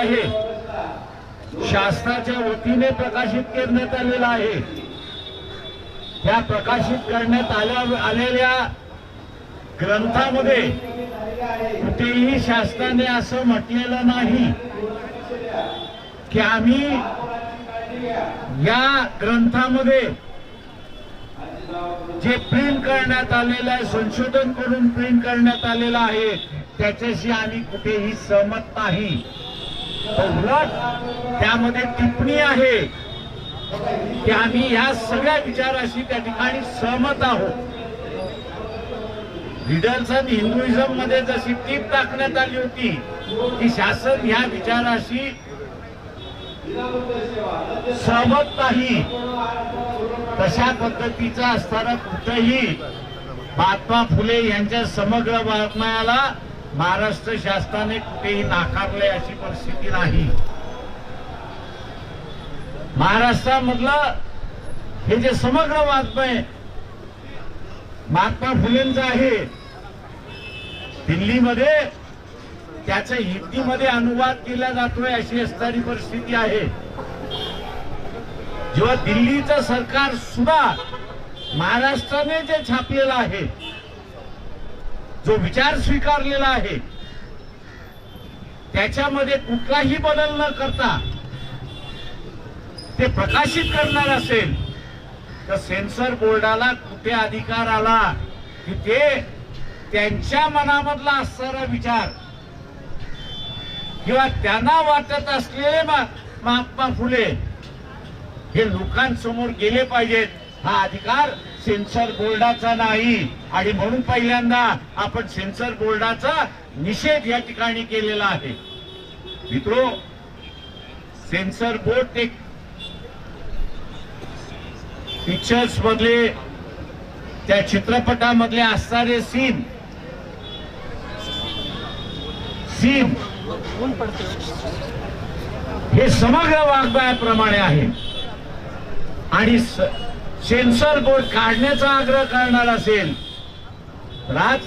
आहे. शासनाच्या वतीने प्रकाशित करण्यात आलेला आहे. त्या प्रकाशित करण्यात आल्या आलेल्या ग्रंथामध्ये कुठेही शासनाने असं म्हटलेलं नाही की आम्ही या ग्रंथामध्ये जे प्रिंट करण्यात आलेलं आहे संशोधन करून प्रिंट करण्यात आलेलं आहे त्याच्याशी आम्ही कुठेही सहमत नाही. उलट त्यामध्ये टिप्पणी आहे की आम्ही या सगळ्या विचाराशी त्या ठिकाणी सहमत आहोत. रिडल्सन हिंदुइझममध्ये जशी टीप टाकण्यात आली होती की शासन ह्या विचाराशी सहमत नाही. तशा पद्धतीचा असताना कुठेही महात्मा फुले यांच्या समग्र वाङ्मयाला महाराष्ट्र शासनाने कुठेही नाकारले अशी परिस्थिती नाही. महाराष्ट्रामधलं हे जे समग्र वाङ्मय महात्मा फुलेंचं आहे दिल्लीमध्ये त्याचा हिंदीमध्ये अनुवाद केला जातोय अशी असणारी परिस्थिती आहे. जेव्हा दिल्लीचं सरकार सुद्धा महाराष्ट्राने जे छापलेलं आहे जो विचार स्वीकारलेला आहे त्याच्यामध्ये कुठलाही बदल न करता ते प्रकाशित करणार असेल तर सेन्सर बोर्डाला कुठे अधिकार आला की ते त्यांच्या मनामधला असणारा विचार किंवा त्यांना वाटत असलेले महात्मा फुले हे लोकांसमोर गेले पाहिजेत. हा अधिकार सेन्सर बोर्डाचा नाही. आणि म्हणून पहिल्यांदा आपण सेन्सर बोर्डाचा निषेध या ठिकाणी केलेला आहे. मित्रो सेन्सर बोर्ड ते पिक्चर्स मधले त्या चित्रपटामधले असणारे सीन सीन हे समग्र वाग्मयाप्रमाणे आहे. आणि सेन्सर बोर्ड काढण्याचा आग्रह करणार असेल तर आज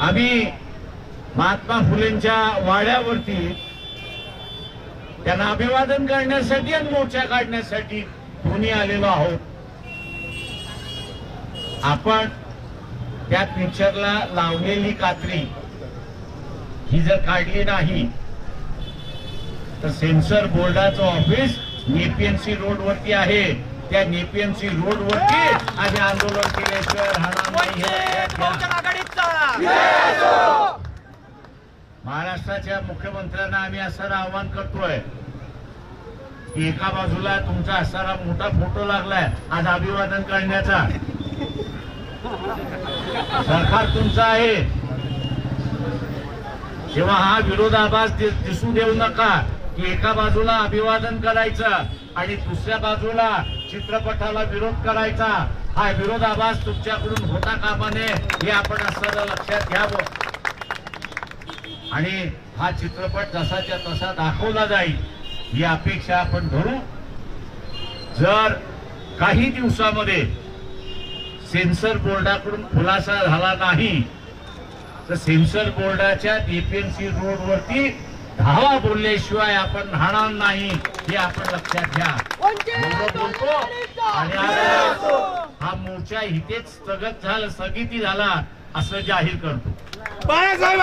आम्ही महात्मा फुलेंच्या वाड्यावरती त्यांना अभिवादन करण्यासाठी आणि मोर्चा काढण्यासाठी दोन्ही आलेलो आहोत. आपण त्या पिक्चरला लावलेली कात्री ही जर काढली नाही तर सेन्सर बोर्डाचं ऑफिस नेपीएमसी रोड वरती आहे. त्या नेपीएमसी रोड वरती आम्ही आंदोलन केल्याशिवाय राहणार महाराष्ट्राच्या मुख्यमंत्र्यांना आम्ही असं आवाहन करतोय की एका बाजूला तुमचा असणारा मोठा फोटो लागलाय आज अभिवादन करण्याचा. सरकार तुमचं आहे. तेव्हा हा विरोधाभास दिसू देऊ नका की एका बाजूला अभिवादन करायचं आणि दुसऱ्या बाजूला चित्रपटाला विरोध करायचा. हा विरोधाभास तुमच्याकडून होता कामा नये हे आपण असं लक्षात घ्यावं. आणि हा चित्रपट जसाच्या तसा दाखवला जाईल ही अपेक्षा आपण धरू. जर काही दिवसामध्ये सेन्सर बोर्डाकडून खुलासा झाला नाही तर सेन्सर बोर्डाच्या डीपीएमसी रोडवरती धावा बोलल्याशिवाय आपण राहणार नाही हे आपण लक्षात घ्या. आणि आज हा मोर्चा इथेच स्थगत झाला स्थगिती झाला असं जाहीर करतो. बाळासाहेब